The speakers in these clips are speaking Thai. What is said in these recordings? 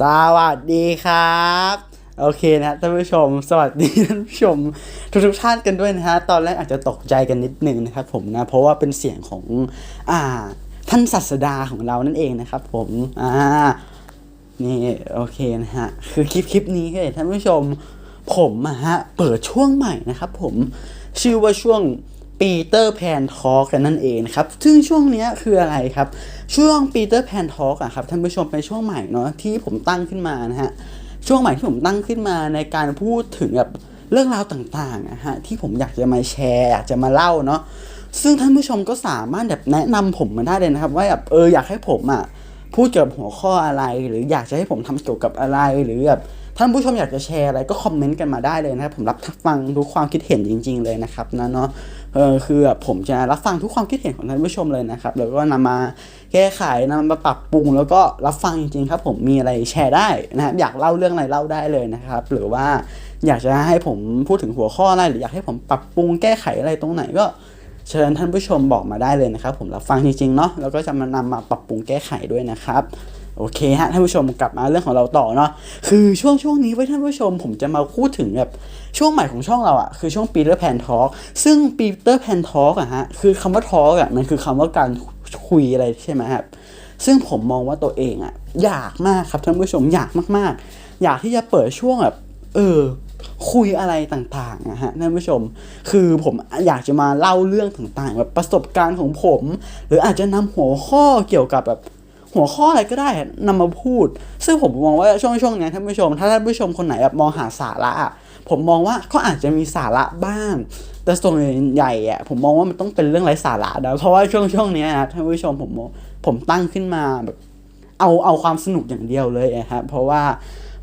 สวัสดีครับ โอเคนะท่านผู้ชม สวัสดีท่านผู้ชม ทุกทุกท่านกันด้วยนะฮะ ตอนแรกอาจจะตกใจกันนิดนึงนะครับผมนะ เพราะว่าเป็นเสียงของ อ่า ท่านศาสดาของเรานั่นเองนะครับผม อ่า นี่โอเคนะฮะ คือคลิปคลิปนี้ก็ท่านผู้ชม ผมอะฮะ เปิดช่วงใหม่นะครับผม ชื่อว่าช่วง ปีเตอร์แพนทอกันนั่นเองครับ ซึ่งช่วงนี้คืออะไรครับ ช่วงปีเตอร์แพนทอล์กอะครับท่านผู้ชมเป็นช่วงใหม่เนาะที่ผมตั้งขึ้นมานะฮะ ช่วงใหม่ที่ผมตั้งขึ้นมาในการพูดถึงแบบเรื่องราวต่างๆนะฮะที่ผมอยากจะมาแชร์อยากจะมาเล่าเนาะ ซึ่งท่านผู้ชมก็สามารถแบบแนะนำผมมาได้เลยนะครับ ว่าแบบเอออยากให้ผมอะพูดเกี่ยวกับหัวข้ออะไร หรืออยากจะให้ผมทำเกี่ยวกับอะไรหรือแบบท่านผู้ชมอยากจะแชร์อะไรก็คอมเมนต์กันมาได้เลยนะครับผมรับฟังทุกความคิดเห็นจริง ๆ เลยนะครับนะเนาะ เออคือแบบผมจะรับฟังทุกความคิดเห็นของท่านผู้ชมเลยนะครับแล้วก็นำมาแก้ไขนำมาปรับปรุง แล้วก็รับฟังจริงๆครับ ผมมีอะไรแชร์ได้นะครับอยากเล่าเรื่องอะไรเล่าได้เลยนะครับ หรือว่าอยากจะให้ผมพูดถึงหัวข้ออะไรหรืออยากให้ผมปรับปรุงแก้ไขอะไรตรงไหนก็เชิญท่านผู้ชมบอกมาได้เลยนะครับ ผมรับฟังจริงๆเนาะแล้วก็จะมานำมาปรับปรุงแก้ไขด้วยนะครับ โอเคฮะท่านผู้ชมกลับมาเรื่องของเราต่อเนาะคือช่วงช่วงนี้ไว้ท่านผู้ชมผมจะมาพูดถึงแบบช่วงใหม่ของช่องเราอะคือช่วง Peter Pan Talk ซึ่ง Peter Pan Talk อะฮะคือคำว่า Talk อะมันคือคำว่าการคุยอะไรใช่ไหมครับซึ่งผมมองว่าตัวเองอะอยากมากครับท่านผู้ชมอยากมากๆ อยากที่จะเปิดช่วงแบบเออคุยอะไรต่างๆนะฮะท่านผู้ชม คือผมอยากจะมาเล่าเรื่องต่างๆแบบประสบการณ์ของผม หรืออาจจะนำหัวข้อเกี่ยวกับแบบ หัวข้ออะไรก็ได้นำมาพูด ซึ่งผมมองว่าช่วงช่วงนี้ท่านผู้ชม ถ้าท่านผู้ชมคนไหนแบบมองหาสาระอะผมมองว่าก็อาจจะมีสาระบ้าง แต่ส่วนใหญ่อะผมมองว่ามันต้องเป็นเรื่องไร้สาระนะเพราะว่าช่วงช่วงนี้นะท่านผู้ชมผมผมตั้งขึ้นมาแบบเอาเอาความสนุกอย่างเดียวเลยอะครับเพราะว่า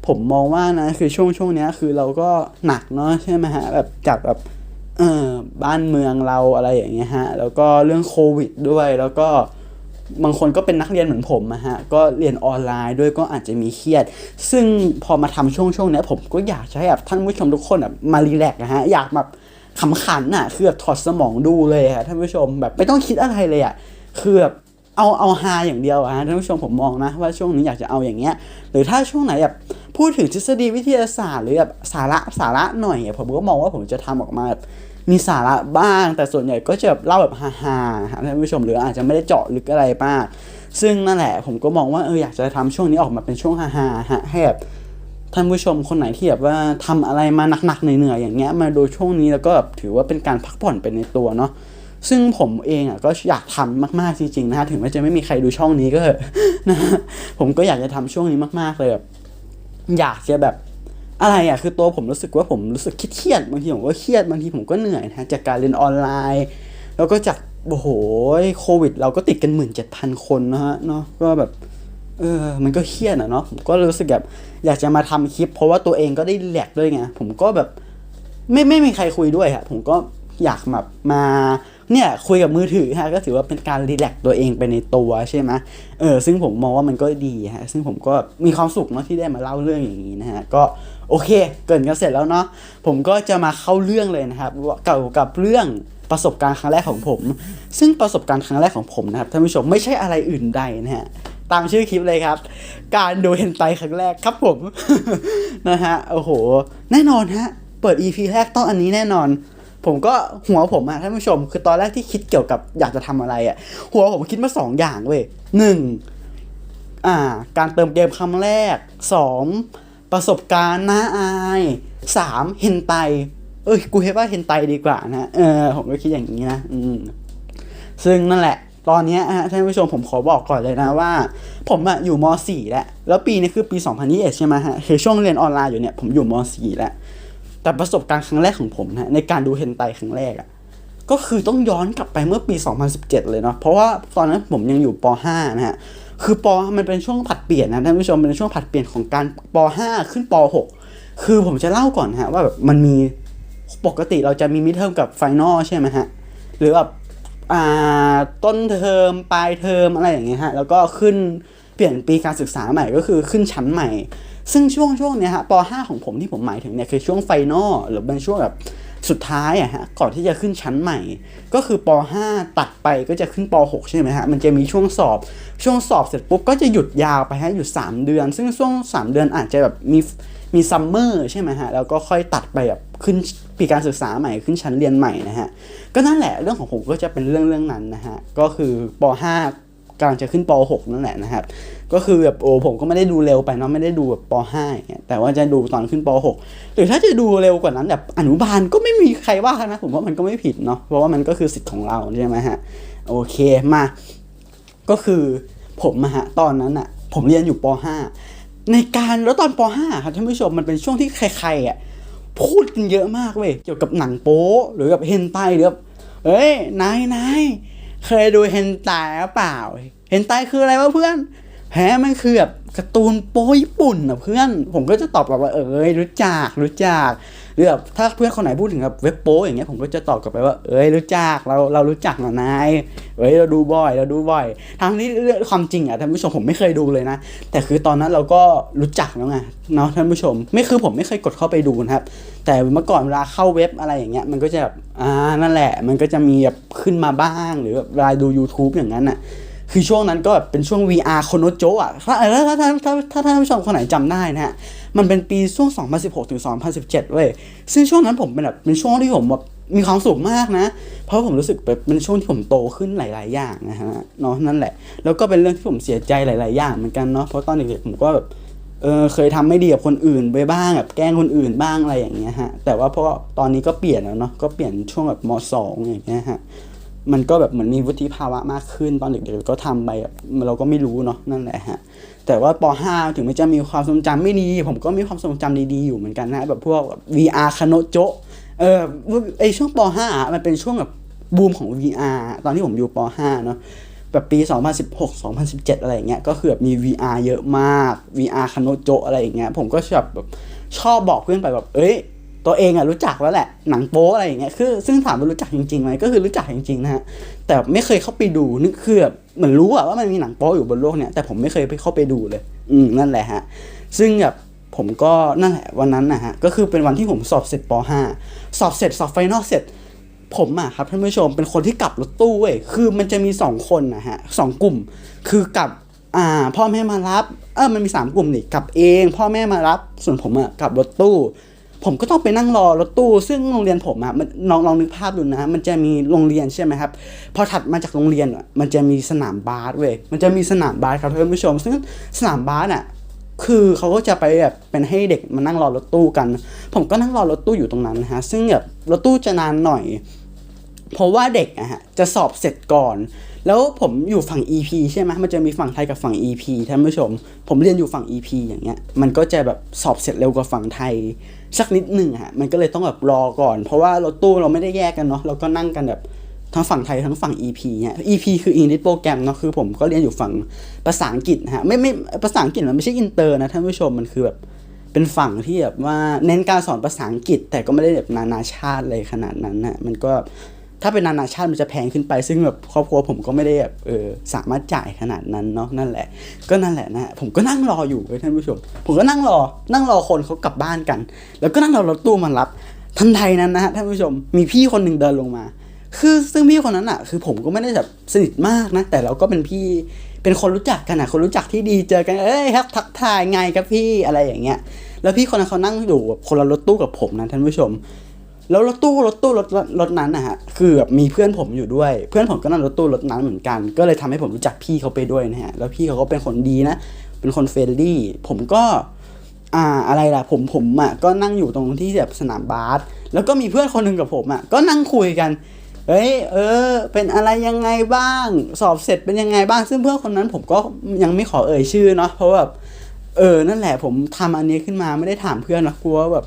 ผมมองว่านะคือช่วงช่วงนี้คือเราก็หนักเนาะใช่ไหมฮะแบบจากแบบเออบ้านเมืองเราอะไรอย่างเงี้ยฮะแล้วก็เรื่องโควิดด้วยแล้วก็ บางคนก็เป็นนักเรียนเหมือนผมอะฮะก็เรียนออนไลน์ด้วยก็อาจจะมีเครียด ซึ่งพอมาทำช่วงช่วงนี้ผมก็อยากจะให้แบบท่านผู้ชมทุกคนแบบมารีแลกนะฮะอยากแบบขำขันอะคือแบบถอดสมองดูเลยอะท่านผู้ชมแบบไม่ต้องคิดอะไรเลยอะคือแบบเอาเอาฮาอย่างเดียวอะฮะท่านผู้ชมผมมองนะว่าช่วงนี้อยากจะเอาอย่างเงี้ยหรือถ้าช่วงไหนแบบพูดถึงทฤษฎีวิทยาศาสตร์ หรือแบบสาระสาระหน่อยอะผมก็มองว่าผมจะทำออกมาแบบ มีสาระบ้าง แต่ส่วนใหญ่ก็จะแบบเล่าแบบฮาๆฮะท่านผู้ชมหรืออาจจะไม่ได้เจาะลึกอะไรมากซึ่งนั่นแหละผมก็มองว่าเอออยากจะทำช่วงนี้ออกมาเป็นช่วงฮาๆฮะให้แบบท่านผู้ชมคนไหนที่แบบว่าทำอะไรมาหนักๆเหนื่อยๆอย่างเงี้ยมาดูช่วงนี้แล้วก็แบบถือว่าเป็นการพักผ่อนไปในตัวเนาะซึ่งผมเองอะก็อยากทำมากๆจริงๆนะฮะถึงแม้จะไม่มีใครดูช่องนี้ก็เถอะนะฮะผมก็อยากจะทำช่วงนี้มากๆเลยแบบอยากจะแบบ อะไรอะคือตัวผมรู้สึกว่าผมรู้สึกเครียดบางทีผมก็เครียดบางทีผมก็เหนื่อยนะจากการเรียนออนไลน์ แล้วก็จากโอ้โหโควิด เราก็ติดกันหมื่นเจ็ดพันคนนะฮะเนาะก็แบบเออมันก็เครียดอะเนาะผมก็รู้สึกแบบอยากจะมาทำคลิป เพราะว่าตัวเองก็ได้รีแลกด้วยไงผมก็แบบไม่ไม่มีใครคุยด้วยฮะผมก็อยากแบบมา เนี่ยคุยกับมือถือฮะก็ถือว่าเป็นการรีแลกตัวเองไปในตัวใช่ไหมเออซึ่งผมมองว่ามันก็ดีฮะซึ่งผมก็มีความสุขเนาะที่ได้มาเล่าเรื่องอย่างนี้นะฮะก็โอเค เกินกันเสร็จแล้วเนาะผมก็จะมาเข้าเรื่องเลยนะครับเกี่ยวกับเรื่องประสบการณ์ครั้งแรกของผม ซึ่งประสบการณ์ครั้งแรกของผมนะครับท่านผู้ชมไม่ใช่อะไรอื่นใดนะฮะตามชื่อคลิปเลยครับ การดูเฮนไตครั้งแรกครับผมนะฮะโอ้โห แน่นอนฮะเปิด EP แรกต้องอันนี้แน่นอน ผมก็หัวผมอะท่านผู้ชม คือตอนแรกที่คิดเกี่ยวกับอยากจะทำอะไรอะหัวผมคิดมาสองอย่างเว้ยหนึ่งอ่า การเติมเกมคำแรกสองประสบการณ์น่าอายสามเฮนไต เอ้ย กูเห็นว่าเฮนไตดีกว่านะ เออ ผมก็คิดอย่างนี้นะ อืม ซึ่งนั่นแหละ ตอนนี้ฮะท่านผู้ชมผมขอบอกก่อนเลยนะว่า ผมอะอยู่ม .4 แล้ว แล้วปีนี้คือปี 2021 ใช่ไหมฮะ คือช่วงเรียนออนไลน์อยู่เนี่ย ผมอยู่ม .4 แล้ว แต่ประสบการณ์ครั้งแรกของผมนะในการดูเฮนไตครั้งแรกอะก็คือต้องย้อนกลับไปเมื่อปี 2017 เลยเนาะเพราะว่าตอนนั้นผมยังอยู่ป .5 นะฮะคือปมันเป็นช่วงผัดเปลี่ยนนะท่านผู้ชมเป็นช่วงผัดเปลี่ยนของการป .5 ขึ้นป .6 คือผมจะเล่าก่อนฮะว่าแบบมันมีปกติเราจะมีมิดเทอมกับไฟนอลใช่ไหมฮะหรือแบบต้นเทอมปลายเทอมอะไรอย่างเงี้ยฮะแล้วก็ขึ้น ปลี่ยนปีการศึกษาใหม่ก็คือขึ้นชั้นใหม่ ซึ่งช่วงช่วงเนี้ยฮะป .5 ของผมที่ผมหมายถึงเนี่ยคือช่วงไฟนอลหรือเป็นช่วงแบบสุดท้ายอะฮะก่อนที่จะขึ้นชั้นใหม่ ก็คือป .5 ตัดไปก็จะขึ้นป .6 ใช่ไหมฮะมันจะมีช่วงสอบ ช่วงสอบเสร็จปุ๊บก็จะหยุดยาวไปฮะหยุด 3 เดือน ซึ่งช่วง 3 เดือนอาจจะแบบมีมีซัมเมอร์ใช่ไหมฮะแล้วก็ค่อยตัดไปแบบขึ้นปีการศึกษาใหม่ขึ้นชั้นเรียนใหม่นะฮะก็นั่นแหละเรื่องของผมก็จะเป็นเรื่องเรื่องนั้นนะฮะก็คือป .5 กำลังจะขึ้นป .6 นั่นแหละนะครับ ก็คือแบบโอ้ผมก็ไม่ได้ดูเร็วไปเนาะไม่ได้ดูแบบป .5 เงี้ยแต่ว่าจะดูตอนขึ้นป .6 หรือถ้าจะดูเร็วกว่านั้นแบบอนุบาลก็ไม่มีใครว่านะผมว่ามันก็ไม่ผิดเนาะเพราะว่ามันก็คือสิทธิ์ของเราใช่ไหมฮะโอเคมาก็คือผมอะฮะตอนนั้นอะผมเรียนอยู่ป .5 ในการแล้วตอนป .5 ครับท่านผู้ชมมันเป็นช่วงที่ใครๆอะพูดกันเยอะมากเว้ยเกี่ยวกับหนังโป๊หรือกับเฮนไตหรือแบบเอ้ยนายนาย เคยดูเฮนไตหรือเปล่า เฮนไตคืออะไรวะเพื่อนแฮมันคือแบบการ์ตูนโป๊ญี่ปุ่นอะเพื่อน ผมก็จะตอบกลับว่าเอ้ยรู้จักรู้จัก รือแบบถ้าเพื่อนคนไหนพูดถึงแบบเว็บโป๊อย่างเงี้ยผมก็จะตอบกลับไปว่า เอ้ยรู้จักเราเรารู้จักหนะนายเอ้ยเราดูบ่อยเราดูบ่อยทั้งที่เรื่องความจริงอะท่านผู้ชมผมไม่เคยดูเลยนะ แต่คือตอนนั้นเราก็รู้จักแล้วไงเนาะท่านผู้ชม ไม่คือผมไม่เคยกดเข้าไปดูนะครับ แต่เมื่อก่อนเวลาเข้าเว็บอะไรอย่างเงี้ยมันก็จะแบบอ่านั่นแหละ มันก็จะมีแบบขึ้นมาบ้าง หรือแบบเวลาดู YouTube อย่างนั้นอะคือช่วงนั้นก็แบบเป็นช่วง VR โคโนโจอะถ้าถ้าถ้าถ้าถ้าท่านผู้ชมคนไหนจำได้นะฮะ มันเป็นปีช่วง 2016ถึง2017 เว้ย ซึ่งช่วงนั้นผมเป็นแบบเป็นช่วงที่ผมแบบมีความสุขมากนะ เพราะผมรู้สึกแบบเป็นช่วงที่ผมโตขึ้นหลาย ๆ อย่างนะฮะเนาะนั่นแหละ แล้วก็เป็นเรื่องที่ผมเสียใจหลาย ๆ อย่างเหมือนกันเนาะ เพราะตอนเด็กๆผมก็แบบเออเคยทำไม่ดีกับคนอื่นไปบ้างแบบแกล้งคนอื่นบ้างอะไรอย่างเงี้ยฮะ แต่ว่าเพราะตอนนี้ก็เปลี่ยนแล้วเนาะ ก็เปลี่ยนช่วงแบบมสองอย่างเงี้ยฮะ มันก็แบบเหมือนมีวุฒิภาวะมากขึ้น ตอนเด็กๆก็ทำไปแบบเราก็ไม่รู้เนาะนั่นแหละฮะ แต่ว่าป .5 ถึงมันจะมีความทรงจำไม่ดี ผมก็มีความทรงจำดีๆอยู่เหมือนกันนะแบบพวก VR คาโนโจเออไอช่วงป .5 มันเป็นช่วงแบบบูมของ VR ตอนที่ผมอยู่ป .5 เนาะแบบปี 2016 2017 อะไรอย่างเงี้ย ก็คือแบบมี VR เยอะมาก VR คาโนโจอะไรอย่างเงี้ย ผมก็ชอบแบบชอบบอกเพื่อนไปแบบ เอ้ย ตัวเองอะรู้จักแล้วแหละ หนังโป๊อะไรอย่างเงี้ย คือซึ่งถามว่ารู้จักจริงๆไหมก็คือรู้จักจริงๆนะฮะ แต่ไม่เคยเข้าไปดูนึกคือแบบเหมือนรู้อะว่ามันมีหนังโป๊อยู่บนโลกเนี้ยแต่ผมไม่เคยไปเข้าไปดูเลย อืมนั่นแหละฮะ ซึ่งแบบผมก็นั่นแหละวันนั้นนะฮะก็คือเป็นวันที่ผมสอบเสร็จป .5 สอบเสร็จสอบไฟนอลเสร็จ ผมอะครับท่านผู้ชมเป็นคนที่กลับรถตู้เว้ยคือมันจะมีสองคนนะฮะสองกลุ่ม คือกลับอ่าพ่อแม่มารับ เออมันมีสามกลุ่มนี่กลับเอง พ่อแม่มารับ ส่วนผมอะกลับรถตู้ ผมก็ต้องไปนั่งรอรถตู้ ซึ่งโรงเรียนผมอะมันลองลองนึกภาพดูนะ มันจะมีโรงเรียนใช่ไหมครับ พอถัดมาจากโรงเรียนอะมันจะมีสนามบาสเว้ย มันจะมีสนามบาสครับท่านผู้ชม ซึ่งสนามบาสอะคือเขาก็จะไปแบบเป็นให้เด็กมานั่งรอรถตู้กัน ผมก็นั่งรอรถตู้อยู่ตรงนั้นนะฮะ ซึ่งแบบรถตู้จะนานหน่อย เพราะว่าเด็กอะฮะจะสอบเสร็จก่อน แล้วผมอยู่ฝั่ง EP ใช่ไหมมันจะมีฝั่งไทยกับฝั่ง EP ท่านผู้ชม ผมเรียนอยู่ฝั่ง EP อย่างเงี้ย มันก็จะแบบสอบเสร็จเร็วกว่าฝั่งไทย สักนิดหนึ่งฮะมันก็เลยต้องแบบรอก่อน เพราะว่ารถตู้เราไม่ได้แยกกันเนาะเราก็นั่งกันแบบทั้งฝั่งไทยทั้งฝั่ง EP เนี่ย EP คือ English Program เนาะคือผมก็เรียนอยู่ฝั่งภาษาอังกฤษฮะไม่ไม่ภาษาอังกฤษมันไม่ใช่อินเตอร์นะท่านผู้ชมมันคือแบบเป็นฝั่งที่แบบว่าเน้นการสอนภาษาอังกฤษ แต่ก็ไม่ได้แบบนานาชาติเลยขนาดนั้นนะมันก็ ถ้าเป็นนานาชาติมันจะแพงขึ้นไป ซึ่งแบบครอบครัวผมก็ไม่ได้แบบเออสามารถจ่ายขนาดนั้นเนาะนั่นแหละ ก็นั่นแหละนะผมก็นั่งรออยู่เว้ยท่านผู้ชม ผมก็นั่งรอ นั่งรอคนเขากลับบ้านกัน แล้วก็นั่งรอรถตู้มารับ ทันใดนั้นนะฮะท่านผู้ชมมีพี่คนหนึ่งเดินลงมา คือซึ่งพี่คนนั้นอะ คือผมก็ไม่ได้แบบสนิทมากนะ แต่เราก็เป็นพี่เป็นคนรู้จักกันอะ คนรู้จักที่ดีเจอกัน เอ้ยครับ ทักทายไงครับพี่อะไรอย่างเงี้ย แล้วพี่คนนั้นเขานั่งอยู่แบบคนละรถตู้กับผมนะท่านผู้ชม แล้วรถตู้รถตู้รถรถนั้นนะฮะคือแบบมีเพื่อนผมอยู่ด้วย เพื่อนผมก็นั่งรถตู้รถนั้นเหมือนกัน ก็เลยทำให้ผมรู้จักพี่เขาไปด้วยนะฮะแล้วพี่เขาก็เป็นคนดีนะ เป็นคนเฟรนลี่ ผมก็อ่าอะไรล่ะผมผมอะก็นั่งอยู่ตรงที่แบบสนามบาสแล้วก็มีเพื่อนคนหนึ่งกับผมอะก็นั่งคุยกันเฮ้ยเออ เป็นอะไรยังไงบ้าง สอบเสร็จเป็นยังไงบ้าง ซึ่งเพื่อนคนนั้นผมก็ยังไม่ขอเอ่ยชื่อเนาะเพราะว่าแบบเออนั่นแหละผมทำอันนี้ขึ้นมาไม่ได้ถามเพื่อนนะกลัวแบบ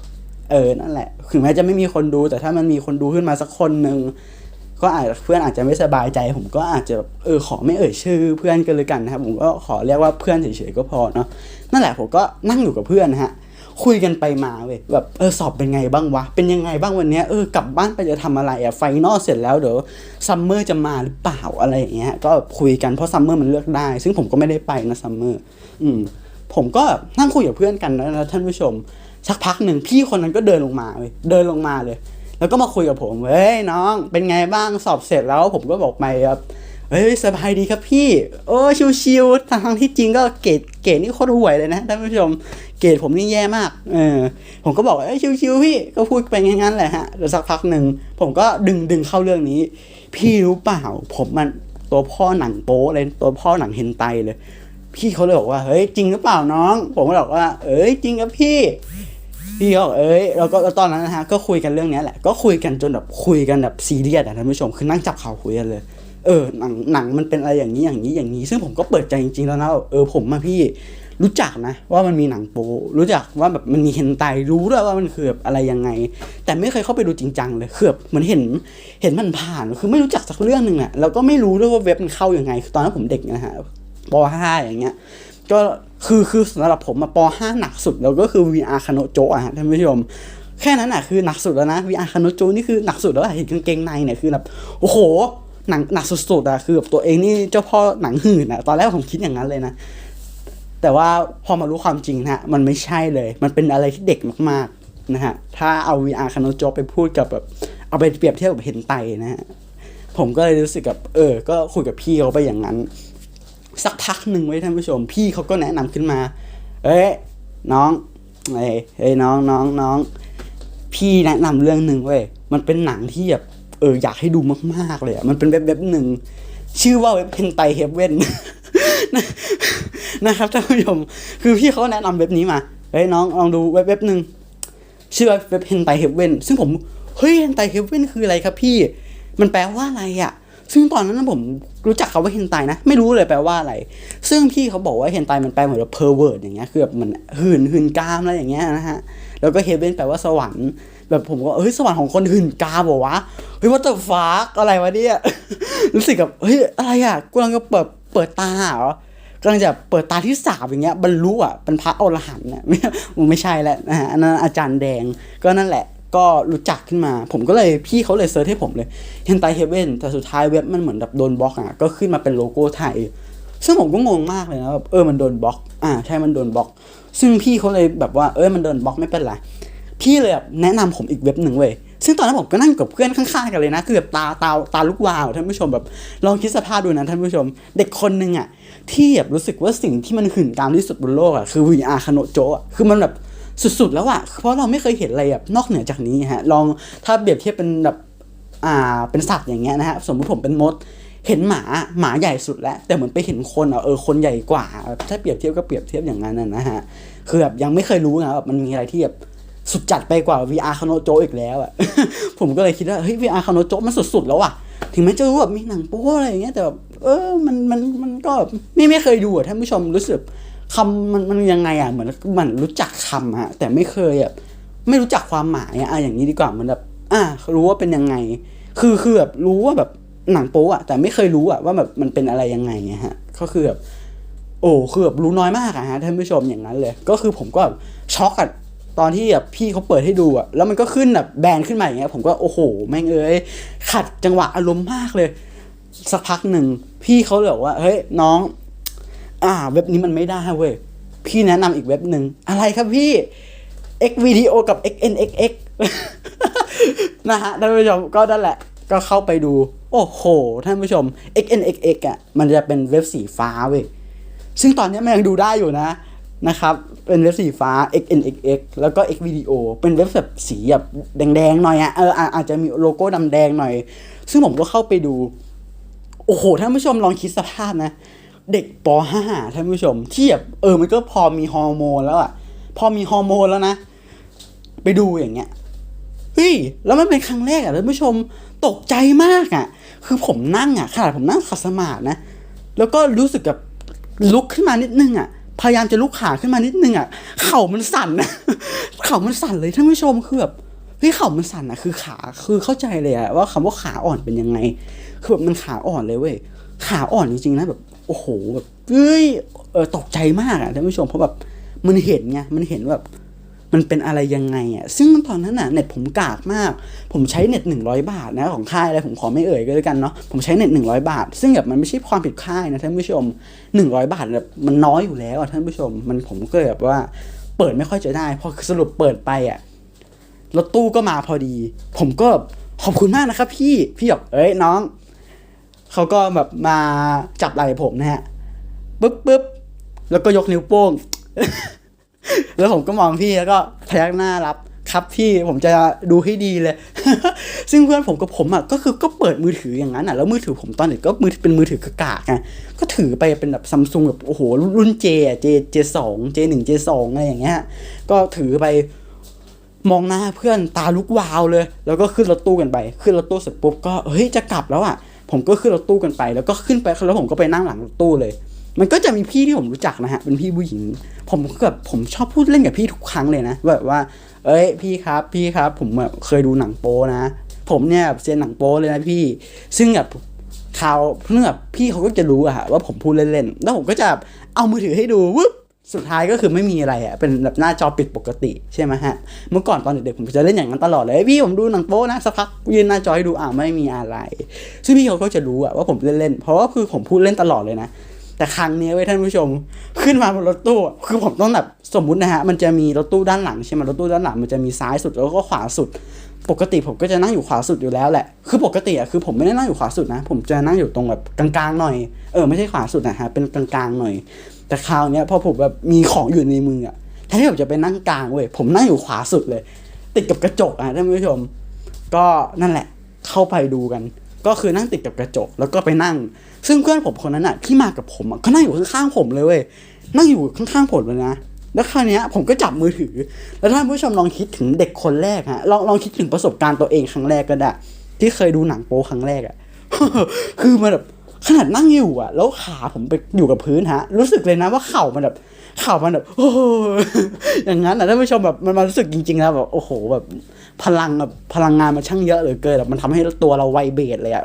เออนั่นแหละถึงแม้จะไม่มีคนดู แต่ถ้ามันมีคนดูขึ้นมาสักคนหนึ่งก็อาจเพื่อนอาจจะไม่สบายใจ ผมก็อาจจะเออขอไม่เอ่ยชื่อ เพื่อนกันเลยกันนะครับ ผมก็ขอเรียกว่าเพื่อนเฉยๆก็พอเนาะนั่นแหละผมก็นั่งอยู่กับเพื่อนนะฮะคุยกันไปมาเว้ยแบบเออสอบเป็นไงบ้างวะ เป็นยังไงบ้างวันเนี้ยเออกลับบ้านไปจะทำอะไรอะไฟนอลเสร็จแล้วเดี๋ยวซัมเมอร์จะมาหรือเปล่าอะไรอย่างเงี้ยก็คุยกันเพราะซัมเมอร์มันเลือกได้ ซึ่งผมก็ไม่ได้ไปนะซัมเมอร์อืมผมก็นั่งคุยกับเพื่อนกันนะท่านผู้ชม สักพักหนึ่งพี่คนนั้นก็เดินลงมาเว้ยเดินลงมาเลย แล้วก็มาคุยกับผมเฮ้ยน้อง เป็นไงบ้างสอบเสร็จแล้วผมก็บอกไปครับเฮ้ยสบายดีครับพี่ โอ้ชิวๆทางทางที่จริงก็เกรดเกรดนี่โคตรห่วยเลยนะท่านผู้ชมเกรดผมนี่แย่มากเออผมก็บอกเอ้ยชิวๆพี่ก็พูดไปงั้นๆแหละฮะแล้วสักพักหนึ่งผมก็ดึงดึงเข้าเรื่องนี้ พี่รู้เปล่า ผมมันตัวพ่อหนังโป๊เลยตัวพ่อหนังเฮนไตเลย พี่เขาเลยบอกว่าเฮ้ยจริงหรือเปล่าน้อง ผมก็บอกว่า เอ้ยจริงครับพี่ พี่เขาเอ้ยเราก็ตอนนั้นนะฮะก็คุยกันเรื่องนี้แหละก็คุยกันจนแบบคุยกันแบบซีเรียสอะท่านผู้ชมคือนั่งจับเข่าคุยกันเลย เออหนังหนังมันเป็นอะไรอย่างนี้อย่างนี้อย่างนี้ ซึ่งผมก็เปิดใจจริงๆแล้วนะเออผมมาพี่รู้จักนะว่ามันมีหนังโป๊รู้จักว่าแบบมันมีเฮนไตรู้ด้วยว่ามันคือแบบอะไรยังไง แต่ไม่เคยเข้าไปดูจริงจังเลยคือแบบเหมือนเห็นเห็นมันผ่านคือไม่รู้จักสักเรื่องหนึ่งอะแล้วก็ไม่รู้ด้วยว่าเว็บมันเข้ายังไงคือตอนนั้นผมเด็กนะฮะป .5 อย่างเงี้ยก็ คือคือสำหรับผมมาป .5 หนักสุดแล้วก็คือ VR คาโนโจะอะฮะท่านผู้ชมแค่นั้นอะคือหนักสุดแล้วนะ VR คาโนโจะนี่คือหนักสุดแล้วเห็นกางเกงในเนี่ยคือแบบโอ้โหหนังหนักสุดๆอะคือแบบตัวเองนี่เจ้าพ่อหนังหื่นอะตอนแรกผมคิดอย่างนั้นเลยนะ แต่ว่าพอมารู้ความจริงนะฮะมันไม่ใช่เลย มันเป็นอะไรที่เด็กมากๆนะฮะถ้าเอา VR คาโนโจะไปพูดกับแบบเอาไปเปรียบเทียบกับเห็นไตนะฮะผมก็เลยรู้สึกกับเออ ก็คุยกับพี่เขาไปอย่างนั้น สักพักหนึ่งไว้ท่านผู้ชม พี่เขาก็แนะนำขึ้นมา เอ้ยน้องเอ้ยเอ้ยน้องน้องน้องพี่แนะนำเรื่องหนึ่งเว้ยมันเป็นหนังที่แบบเอออยากให้ดูมากๆเลยอะมันเป็นเว็บเว็บหนึ่งชื่อว่าเว็บเพนไตเฮเว่นนะครับท่านผู้ชมคือพี่เขาแนะนำเว็บนี้มาเฮ้ยน้องลองดูเว็บเว็บหนึ่งชื่อว่าเว็บเฮนไตเฮเว่นซึ่งผมเฮ้ยเฮนไตเฮเว่นคืออะไรครับพี่ มันแปลว่าอะไรอะ ซึ่งตอนนั้นผมรู้จักคำว่าเฮนไตนะ ไม่รู้เลยแปลว่าอะไร ซึ่งพี่เขาบอกว่าเฮนไตมันแปลเหมือนแบบเพอร์เวิร์ดอย่างเงี้ยคือแบบเหมันหื่นหื่นกามอะไรอย่างเงี้ยนะฮะแล้วก็เฮเวนแปลว่าสวรรค์แบบผมก็เฮ้ยสวรรค์ของคนหื่นกามบอกวะเฮ้ยว่าแต่ฟ้าอะไรวะเนี่ยรู้สึกแบบเฮ้ยอะไรอะกูกำลังจะเปิดเปิดตาเหรอกำลังจะเปิดตาที่สามอย่างเงี้ยบรรลุอะเป็นพระอรหันต์เนี่ยไม่ไม่ใช่แล้วนะฮะอันนั้นอาจารย์แดงก็นั่นแหละ ก็รู้จักขึ้นมา ผมก็เลยพี่เขาเลยเซิร์ชให้ผมเลยเฮนไตเฮเว่นแต่สุดท้ายเว็บมันเหมือนแบบโดนบล็อกอะก็ขึ้นมาเป็นโลโก้ไทย ซึ่งผมก็งงมากเลยนะแบบเออมันโดนบล็อก อ่าใช่มันโดนบล็อก ซึ่งพี่เขาเลยแบบว่าเออมันโดนบล็อกไม่เป็นไรพี่เลยแบบแนะนำผมอีกเว็บหนึ่งเว้ยซึ่งตอนนั้นผมก็นั่งกับเพื่อนข้างๆกันเลยนะคือแบบตาตาตาลูกวาวท่านผู้ชมแบบลองคิดสภาพดูนะท่านผู้ชม เด็กคนหนึ่งอะที่แบบรู้สึกว่าสิ่งที่มันหื่นกามที่สุดบนโลกอะคือ VR คาโนโจะคือมันแบบ สุดๆแล้วอะเพราะเราไม่เคยเห็นอะไรแบบนอกเหนือจากนี้ฮะลองถ้าเปรียบเทียบเป็นแบบอ่าเป็นสัตว์อย่างเงี้ยนะฮะสมมติผมเป็นมดเห็นหมาหมาใหญ่สุดแล้ว แต่เหมือนไปเห็นคนอะเออคนใหญ่กว่า ถ้าเปรียบเทียบก็เปรียบเทียบอย่างนั้นนะฮะคือแบบยังไม่เคยรู้นะแบบมันมีอะไรที่แบบสุดจัดไปกว่า VR คาโนโจอีกแล้วอะผมก็เลยคิดว่าเฮ้ย VR คาโนโจมันสุดๆแล้วอะถึงแม้จะรู้แบบมีหนังโป๊อะไรอย่างเงี้ยแต่แบบเออมันมันมันก็ไม่ไม่เคยดูอะท่านผู้ชมรู้สึก คำมันมันยังไงอะเหมือนเหมันรู้จักคำฮะแต่ไม่เคยแบบไม่รู้จักความหมายอะอย่างนี้ดีกว่าเหมันแบบอะรู้ว่าเป็นยังไง คือคือแบบรู้ว่าแบบหนังโป๊อะแต่ไม่เคยรู้อะว่าแบบมันเป็นอะไรยังไงอะฮะก็คือแบบโอ้คือแบบรู้น้อยมากอะฮะท่านผู้ชมอย่างนั้นเลย ก็คือผมก็แบบช็อกอะตอนที่แบบพี่เขาเปิดให้ดูอะแล้วมันก็ขึ้นแบบแบนขึ้นมาอย่างเงี้ยผมก็โอ้โหแม่งเอ้ยขัดจังหวะอารมณ์มากเลย สักพักหนึ่งพี่เขาเลยบอกว่าเฮ้ยน้อง อ่า เว็บนี้มันไม่ได้เว้ย พี่แนะนำอีกเว็บหนึ่ง อะไรครับพี่ X video กับ XNXX นะฮะท่านผู้ชมก็นั่นแหละ ก็เข้าไปดู โอ้โห ท่านผู้ชม XNXX อะ มันจะเป็นเว็บสีฟ้าเว้ย ซึ่งตอนนี้มันยังดูได้อยู่นะนะครับ เป็นเว็บสีฟ้า XNXX แล้วก็ X video เป็นเว็บแบบสีแบบแดงๆหน่อยอะเอออาอาจจะมีโลโก้ดำแดงหน่อย ซึ่งผมก็เข้าไปดู โอ้โห ท่านผู้ชมลองคิดสภาพนะ เด็กป .5 ท่านผู้ชม เที่แบเออมันก็พอมีฮอร์โมนแล้วอะพอมีฮอร์โมนแล้วนะ ไปดูอย่างเงี้ยเฮ้ยแล้วมันเป็นครั้งแรกอะท่านผู้ชมตกใจมากอะคือผมนั่งอะขนาดผมนั่งขัดสมาธินะแล้วก็รู้สึกกับลุกขึ้นมานิดนึงอะพยายามจะลุกขาขึ้นมานิดนึงอะเข่ามันสั่นนะเข่ามันสั่นเลยท่านผู้ชมคือแบบเฮ้ยเข่ามันสั่นอะคือขาคือเข้าใจเลยอะว่าคำว่าขาอ่อนเป็นยังไงคือแบบมันขาอ่อนเลยเว้ยขาอ่อนจริงๆนะแบบ โอ้โหแบบเฮ้ยเออตกใจมากอะท่านผู้ชมเพราะแบบมันเห็นไงมันเห็นแบบมันเป็นอะไรยังไงอะซึ่งตอนนั้นน่ะเน็ตผมกากมาก ผมใช้เน็ตหนึ่งร้อยบาทนะของค่ายอะไรผมขอไม่เอ่ยก็แล้วกันเนาะผมใช้เน็ตหนึ่งร้อยบาท ซึ่งแบบมันไม่ใช่ความผิดค่ายนะท่านผู้ชมหนึ่งร้อยบาทแบบมันน้อยอยู่แล้วอะท่านผู้ชม มันผมก็เลยแบบว่าเปิดไม่ค่อยจะได้พอสรุปเปิดไปอะรถตู้ก็มาพอดี ผมก็ขอบคุณมากนะครับพี่พี่บอกเอ้ยน้อง เขาก็แบบมาจับไหล่ผมนะฮะปึ๊บปึ๊บแล้วก็ยกนิ้วโป้ง แล้วผมก็มองพี่แล้วก็พยักหน้ารับครับพี่ผมจะดูให้ดีเลย ซึ่งเพื่อนผมกับผมอะก็คือก็เปิดมือถืออย่างนั้นอะแล้วมือถือผมตอนเด็กก็มือเป็นมือถือกากๆไงก็ถือไปเป็นแบบซัมซุงแบบโอ้โหรุ่นเจเจเจสองเจหนึ่งเจสองอะไรอย่างเงี้ยก็ถือไปมองหน้าเพื่อนตาลุกวาวเลย แล้วก็ขึ้นรถตู้กันไป ขึ้นรถตู้เสร็จปุ๊บก็เฮ้ยจะกลับแล้วอะ ผมก็ขึ้นรถตู้กันไป แล้วก็ขึ้นไปแล้วผมก็ไปนั่งหลังรถตู้เลย มันก็จะมีพี่ที่ผมรู้จักนะฮะเป็นพี่ผู้หญิง ผมก็แบบผมชอบพูดเล่นกับพี่ทุกครั้งเลยนะแบบว่า เอ้ยพี่ครับ พี่ครับ ผมแบบเคยดูหนังโป๊นะ ผมเนี่ยเซียนหนังโป๊เลยนะพี่ ซึ่งแบบข่าวเพื่อนแบบพี่เขาก็จะรู้อะฮะว่าผมพูดเล่นๆแล้วผมก็จะเอามือถือให้ดูวึบ สุดท้ายก็คือไม่มีอะไรอะเป็นแบบหน้าจอปิดปกติใช่ไหมฮะ เมื่อก่อนตอนเด็กๆผมจะเล่นอย่างนั้นตลอดเลยพี่ผมดูหนังโป๊นะสักพักยืนหน้าจอให้ดูอ่าไม่มีอะไร ซึ่งพี่เขาก็จะรู้อะว่าผมเล่นๆเพราะว่าคือผมพูดเล่นตลอดเลยนะแต่ครั้งนี้เว้ยท่านผู้ชมขึ้นมาบนรถตู้ คือผมต้องแบบสมมุตินะฮะมันจะมีรถตู้ด้านหลังใช่ไหมรถตู้ด้านหลังมันจะมีซ้ายสุดแล้วก็ขวาสุด ปกติผมก็จะนั่งอยู่ขวาสุดอยู่แล้วแหละ คือปกติอะคือผมไม่ได้นั่งอยู่ขวาสุดนะ ผมจะนั่งอยู่ตรงแบบกลางๆหน่อย เออไม่ใช่ขวาสุดนะฮะเป็นกลางๆหน่อย แต่คราวเนี้ยพอผมแบบมีของอยู่ในมืออะแทนที่ผมจะไปนั่งกลางเว้ยผมนั่งอยู่ขวาสุดเลย ติดกับกระจกอะท่านผู้ชม ก็นั่นแหละเข้าไปดูกัน ก็คือนั่งติดกับกระจกแล้วก็ไปนั่ง ซึ่งเพื่อนผมคนนั้นอะที่มากับผมอะก็นั่งอยู่ข้างๆผมเลยเว้ยนั่งอยู่ข้างๆผมเลยนะแล้วคราวเนี้ยผมก็จับมือถือ แล้วท่านผู้ชมลองคิดถึงเด็กคนแรกฮะลองลองคิดถึงประสบการณ์ตัวเองครั้งแรกก็ได้ ที่เคยดูหนังโป๊ครั้งแรกอะคือมันแบบ ขนาดนั่งอยู่อะแล้วขาผมไปอยู่กับพื้นฮะ รู้สึกเลยนะว่าเข่ามันแบบเข่ามันแบบโอ้โหอย่างนั้นนะท่านผู้ชมแบบมันมารู้สึกจริงๆแล้วแบบโอ้โหแบบพลังแบบพลังงานมันช่างเยอะเหลือเกินแบบมันทำให้ตัวเราไวเบรดเลยอะ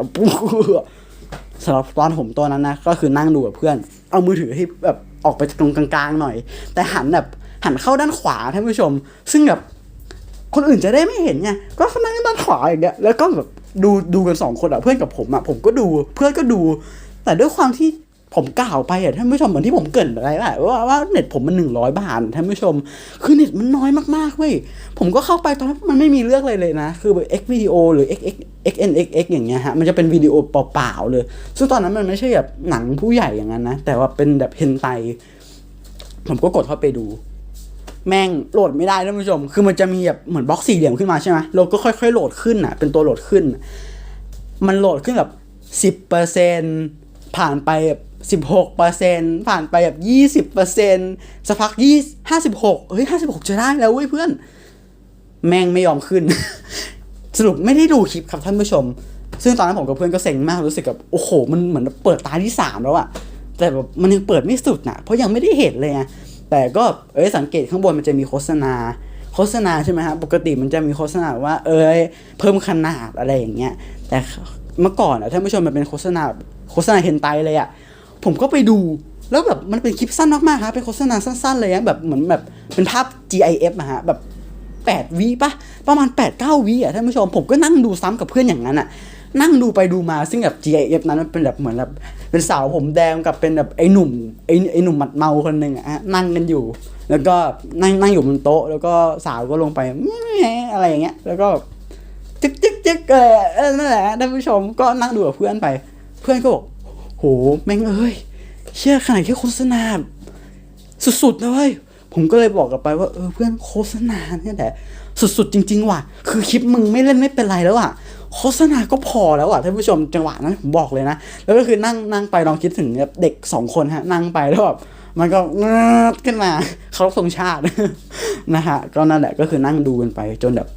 สำหรับตอนผมตัวนั้นนะก็คือนั่งดูกับเพื่อน เอามือถือให้แบบออกไปตรงกลางๆหน่อย แต่หันแบบหันเข้าด้านขวาท่านผู้ชม ซึ่งแบบ คนอื่นจะได้ไม่เห็นไงก็เขานั่งด้านขวาอย่างเงี้ยแล้วก็แบบดูดูกันสองคนอะเพื่อนกับผมอะผมก็ดูเพื่อนก็ดู แต่ด้วยความที่ผมกล่าวไปอะท่านผู้ชมเหมือนที่ผมเกินอะไรแหละว่าว่าเน็ตผมมันหนึ่งร้อยบาทท่านผู้ชม คือเน็ตมันน้อยมากๆเว้ยผมก็เข้าไปตอนนั้นมันไม่มีเลือกอะไรเลยนะ คือแบบ X วิดีโอหรือ X X X N X X อย่างเงี้ยฮะมันจะเป็นวิดีโอเปล่าๆเลย ซึ่งตอนนั้นมันไม่ใช่แบบหนังผู้ใหญ่อย่างนั้นนะ แต่ว่าเป็นแบบเฮนไตผมก็กดเข้าไปดู แม่งโหลดไม่ได้ท่านผู้ชม คือมันจะมีแบบเหมือนบล็อกสี่เหลี่ยมขึ้นมาใช่ไหมเราก็ค่อยๆโหลดขึ้นอะ เป็นตัวโหลดขึ้น มันโหลดขึ้นแบบสิบเปอร์เซ็นผ่านไปแบบสิบหกเปอร์เซ็นผ่านไปแบบยี่สิบเปอร์เซ็นสักพักยี่ห้าสิบหกเฮ้ยห้าสิบหกจะได้แล้วเว้ยเพื่อน แม่งไม่ยอมขึ้น สรุปไม่ได้ดูคลิปครับท่านผู้ชม ซึ่งตอนนั้นผมกับเพื่อนก็เซ็งมากรู้สึกแบบโอ้โห มันเหมือนเปิดตาที่สามแล้วอะแต่แบบมันยังเปิดไม่สุดนะเพราะยังไม่ได้เห็นเลยไง แต่ก็เอ้ยสังเกตข้างบนมันจะมีโฆษณา โฆษณาใช่ไหมฮะปกติมันจะมีโฆษณาว่า เอ้ยเพิ่มขนาดอะไรอย่างเงี้ยแต่เมื่อก่อนอะท่านผู้ชมมันเป็นโฆษณาโฆษณาเฮนไตเลยอะผมก็ไปดูแล้วแบบมันเป็นคลิปสั้นมากๆครับเป็นโฆษณาสั้นๆเลยอะแบบเหมือนแบบเป็นภาพ GIF อะฮะแบบแปดวิปะประมาณ8ปดเก้าวิอะท่านผู้ชมผมก็นั่งดูซ้ำกับเพื่อนอย่างนั้นอะ นั่งดูไปดูมาซึ่งแบบ GIF นั้นมันเป็นแบบเหมือนแบบเป็นสาวผมแดงกับเป็นแบบไอ้หนุ่มไอ้ไอ้หนุ่มหมัดเมาคนหนึ่งอะนั่งกันอยู่ แล้วก็นั่งนั่งอยู่บนโต๊ะ แล้วก็สาวก็ลงไปอะไรอย่างเงี้ย แล้วก็จึ๊กจึ๊กจึ๊กเออเออนั่นแหละท่านผู้ชมก็นั่งดูกับเพื่อนไป เพื่อนก็บอกโหแม่งเอ้ยเชื่อขนาดแค่โฆษณาสุดๆนะเว้ย ผมก็เลยบอกกลับไปว่าเออเพื่อนโฆษณาเนี่ยแหละ สุดๆจริง ๆ ว่ะ คือคลิปมึงไม่เล่นไม่เป็นไรแล้วอะโฆษณาก็พอแล้วอะท่านผู้ชมจังหวะนั้นผมบอกเลยนะ แล้วก็คือนั่งนั่งไปลองคิดถึงเด็กสองคนฮะนั่งไปแล้วแบบมันก็เงดขึ้นมาเขารงชาตินะฮะก็นั่นแหละก็คือนั่งดูกันไปจนแบบ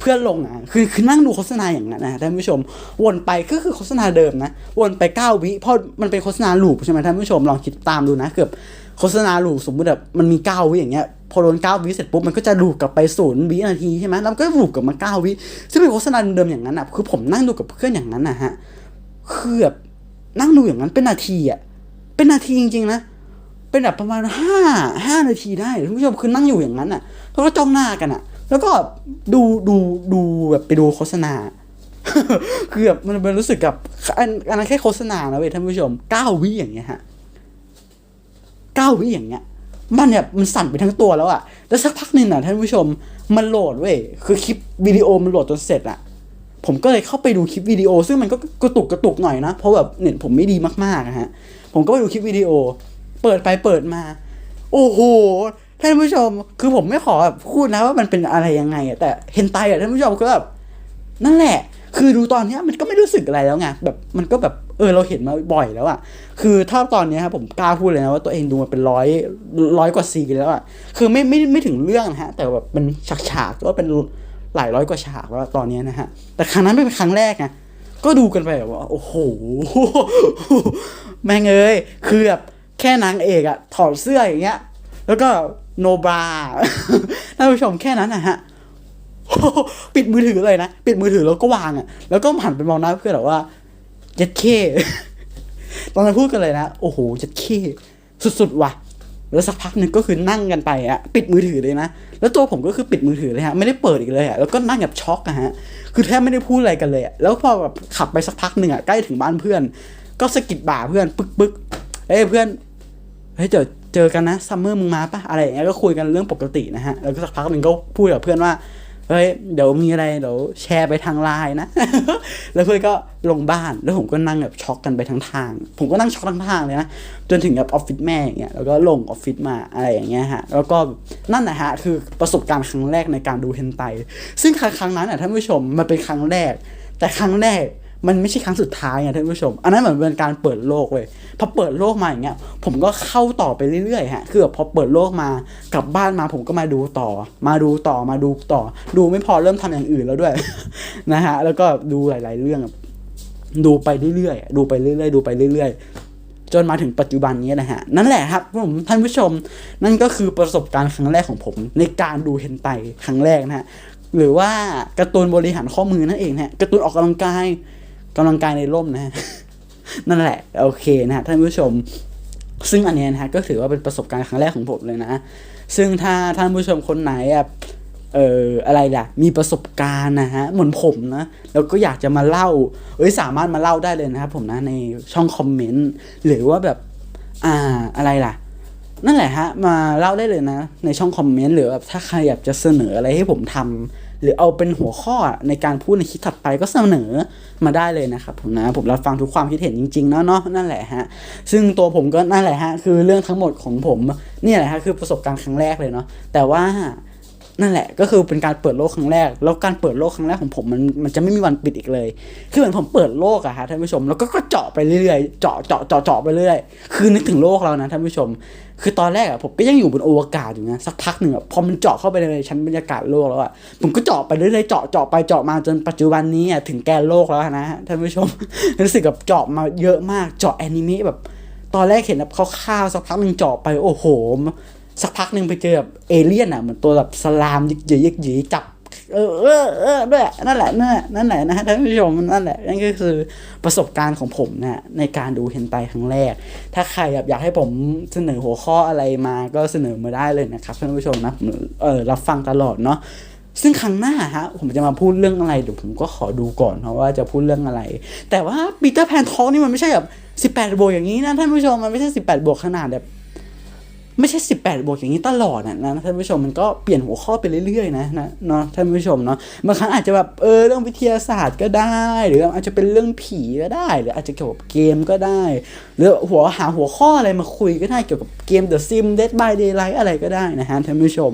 เพื่อนลงอะคือคือนั่งดูโฆษณาอย่างนั้นนะท่านผู้ชม วนไปก็คือโฆษณาเดิมนะ วนไปเก้าวิเพราะมันเป็นโฆษณาลูปใช่ไหมท่านผู้ชมลองคิดตามดูนะ เกือบ โฆษณาลูปสมมติแบบมันมีเก้าวิอย่างเงี้ยพอโดนเก้าวิเสร็จปุ๊บมันก็จะลูปกลับไปศูนย์วินาทีใช่ไหมแล้วมันก็ลูปกลับมาเก้าวิซึ่งเป็นโฆษณาเดิมอย่างนั้นอะคือผมนั่งดูกับเพื่อนอย่างนั้นนะฮะคือแบบนั่งดูอย่างนั้นเป็นนาทีอะเป็นนาทีจริงๆนะเป็นแบบประมาณห้าห้านาทีได้ท่านผู้ชมคือนั่งอยู่อย่างนั้นอะแล้วก็จ้องหน้ากันอะ แล้วก็ดูดูดูแบบไปดูโฆษณาคือแบบมันเป็นรู้สึกกับอันอันนั้นแค่โฆษณานะเว้ยท่านผู้ชมเก้าวิอย่างเงี้ยฮะ เก้าวิอย่างเงี้ย มันเนี่ยมันสั่นไปทั้งตัวแล้วอะแล้วสักพักหนึ่งอะท่านผู้ชมมันโหลดเว้ยคือคลิปวิดีโอมันโหลดจนเสร็จอะผมก็เลยเข้าไปดูคลิปวิดีโอ ซึ่งมันก็กระตุกกระตุกหน่อยนะ เพราะแบบเน็ตผมไม่ดีมากๆอะฮะ ผมก็ไปดูคลิปวิดีโอ เปิดไปเปิดมา โอ้โหท่านผู้ชม คือผมไม่ขอพูดนะว่ามันเป็นอะไรยังไงอะแต่เห็นไตอะท่านผู้ชมก็แบบนั่นแหละ คือดูตอนเนี้ยมันก็ไม่รู้สึกอะไรแล้วไงแบบมันก็แบบเออเราเห็นมาบ่อยแล้วอะคือถ้าตอนนี้ครับผมกล้าพูดเลยนะว่าตัวเองดูมาเป็นร้อยร้อยกว่าซีนแล้วอะคือไม่ไม่ไม่ถึงเรื่องนะฮะ แต่แบบเป็นฉากฉากๆก็เป็นหลายร้อยกว่าฉากแล้วตอนนี้นะฮะ แต่ครั้งนั้นไม่เป็นครั้งแรกไงก็ดูกันไปแบบว่าโอ้โหแม่งเอ้ยคือแบบแค่นางเอกอะถอดเสื้ออย่างเงี้ย แล้วก็โนบราท่านผู้ชมแค่นั้นนะฮะ ปิดมือถือเลยนะ ปิดมือถือแล้วก็วางอะแล้วก็หันไปมองหน้าเพื่อนแบบว่าเจ็ดเคตอนนั้นพูดกันเลยนะ โอ้โหเจ็ดเคสุดๆว่ะ แล้วสักพักหนึ่งก็คือนั่งกันไปอะปิดมือถือเลยนะ แล้วตัวผมก็คือปิดมือถือเลยฮะ ไม่ได้เปิดอีกเลยอะแล้วก็นั่งแบบช็อกอะฮะ คือแทบไม่ได้พูดอะไรกันเลยอะแล้วพอแบบขับไปสักพักหนึ่งอะใกล้ถึงบ้านเพื่อน ก็สะกิดบ่าเพื่อนปึ๊กปึ๊กเอ้ยเพื่อน เฮ้ยเจอเจอกันนะซัมเมอร์มึงมาปะอะไรอย่างเงี้ย ก็คุยกันเรื่องปกตินะฮะ แล้วก็สักพักหนึ่งก็พูดกับเพื่อนว่า เฮ้ยเดี๋ยวมีอะไรเดี๋ยวแชร์ไปทางไลน์นะ แล้วเพื่อนก็ลงบ้านแล้วผมก็นั่งแบบช็อกกันไปทั้งทาง ผมก็นั่งช็อกทั้งทางเลยนะจนถึงแบบออฟฟิศแม่อย่างเงี้ยแล้วก็ลงออฟฟิศมาอะไรอย่างเงี้ยฮะแล้วก็นั่นนะฮะคือประสบการณ์ครั้งแรกในการดูเฮนไตซึ่งครั้งนั้นอะท่านผู้ชมมันเป็นครั้งแรก แต่ครั้งแรก มันไม่ใช่ครั้งสุดท้ายไงท่านผู้ชม อันนั้นเหมือนเป็นการเปิดโลกเว้ยพอเปิดโลกมาอย่างเงี้ย ผมก็เข้าต่อไปเรื่อยๆฮะคือแบบพอเปิดโลกมากลับบ้านมาผมก็มาดูต่อ มาดูต่อมาดูต่อ ดูไม่พอเริ่มทำอย่างอื่นแล้วด้วยนะฮะแล้วก็ดูหลาย ๆ เรื่อง ดูไปเรื่อยๆดูไปเรื่อยๆดูไปเรื่อยๆ จนมาถึงปัจจุบันนี้นะฮะนั่นแหละครับผมท่านผู้ชม นั่นก็คือประสบการณ์ครั้งแรกของผม ในการดูเฮนไตครั้งแรกนะฮะหรือว่าการ์ตูนบริหารข้อมือนั่นเองนะฮะการ์ตูนออกกำลังกาย กำลังกายในร่มนะฮะนั่นแหละโอเคนะฮะท่านผู้ชม ซึ่งอันเนี้ยนะฮะก็ถือว่าเป็นประสบการณ์ครั้งแรกของผมเลยนะ ซึ่งถ้าท่านผู้ชมคนไหนอะเอ่ออะไรล่ะ มีประสบการณ์นะฮะ เหมือนผมนะ แล้วก็อยากจะมาเล่า เอ้ย สามารถมาเล่าได้เลยนะครับผมนะ ในช่องคอมเมนต์ หรือว่าแบบ อ่า อะไรล่ะ นั่นแหละฮะ มาเล่าได้เลยนะ ในช่องคอมเมนต์ หรือแบบถ้าใครอยากจะเสนออะไรให้ผมทำ หรือเอาเป็นหัวข้อในการพูดในคลิปถัดไปก็เสนอมาได้เลยนะครับผมนะผมรับฟังทุกความคิดเห็นจริงๆเนาะเนาะนั่นแหละฮะซึ่งตัวผมก็นั่นแหละฮะคือเรื่องทั้งหมดของผมนี่แหละฮะคือประสบการณ์ครั้งแรกเลยเนาะแต่ว่า นั่นแหละก็คือเป็นการเปิดโลกครั้งแรก แล้วการเปิดโลกครั้งแรกของผมมันมันจะไม่มีวันปิดอีกเลย คือเหมือนผมเปิดโลกอะฮะท่านผู้ชมแล้วก็เจาะไปเรื่อยๆเจาะเจาะเจาะเจาะไปเรื่อยคือนึกถึงโลกเรานะท่านผู้ชม คือตอนแรกอะผมก็ยังอยู่บนอวกาศอยู่นะสักพักหนึ่งอะพอมันเจาะเข้าไปในชั้นบรรยากาศโลกแล้วอะผมก็เจาะไปเรื่อยๆเจาะเจาะไปเจาะมาจนปัจจุบันนี้อะถึงแกนโลกแล้วนะฮะท่านผู้ชมรู้สึกกับเจาะมาเยอะมากเจาะแอนิเมะแบบตอนแรกเห็นแบบคร่าวๆสักพักหนึ่งเจาะไปโอ้โห สักพักหนึ่งไปเจอแบบเอเลี่ยนอะเหมือนตัวแบบสลามยิกหยียิกจับเออเออเออด้วยนั่นแหละนั่นแหละนั่นแหละนะท่านผู้ชมนั่นแหละนั่นก็คือประสบการณ์ของผมนะในการดูเฮนไตครั้งแรก ถ้าใครแบบอยากให้ผมเสนอหัวข้ออะไรมาก็เสนอมาได้เลยนะครับท่านผู้ชมนะผมเออรับฟังตลอดเนาะซึ่งครั้งหน้าฮะผมจะมาพูดเรื่องอะไรเดี๋ยวผมก็ขอดูก่อนเพราะว่าจะพูดเรื่องอะไร แต่ว่าปีเตอร์แพนทอลนี่มันไม่ใช่แบบ18บวกอย่างนี้นะท่านผู้ชมมันไม่ใช่ 18บวกขนาดแบบ ไม่ใช่ 18 บวกอย่างนี้ตลอดนะนะท่านผู้ชมมันก็เปลี่ยนหัวข้อไปเรื่อยๆนะนะเนาะท่านผู้ชมเนาะบางครั้งอาจจะแบบเออเรื่องวิทยาศาสตร์ก็ได้ หรืออาจจะเป็นเรื่องผีก็ได้ หรืออาจจะเกี่ยวกับเกมก็ได้ หรือหัวหาหัวข้ออะไรมาคุยก็ได้เกี่ยวกับเกม The Sim Dead by Daylight อะไรก็ได้นะฮะท่านผู้ชม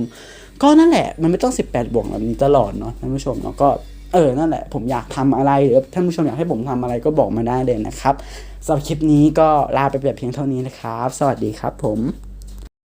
ก็นั่นแหละมันไม่ต้อง 18 บวกแบบนี้ตลอดเนาะท่านผู้ชมเนาะก็เออ นั่นแหละ ผมอยากทำอะไร หรือท่านผู้ชมอยากให้ผมทำอะไรก็บอกมาได้เลยนะครับสำหรับคลิปนี้ก็ลาไปแบบเพียงเท่านี้นะครับ สวัสดีครับผม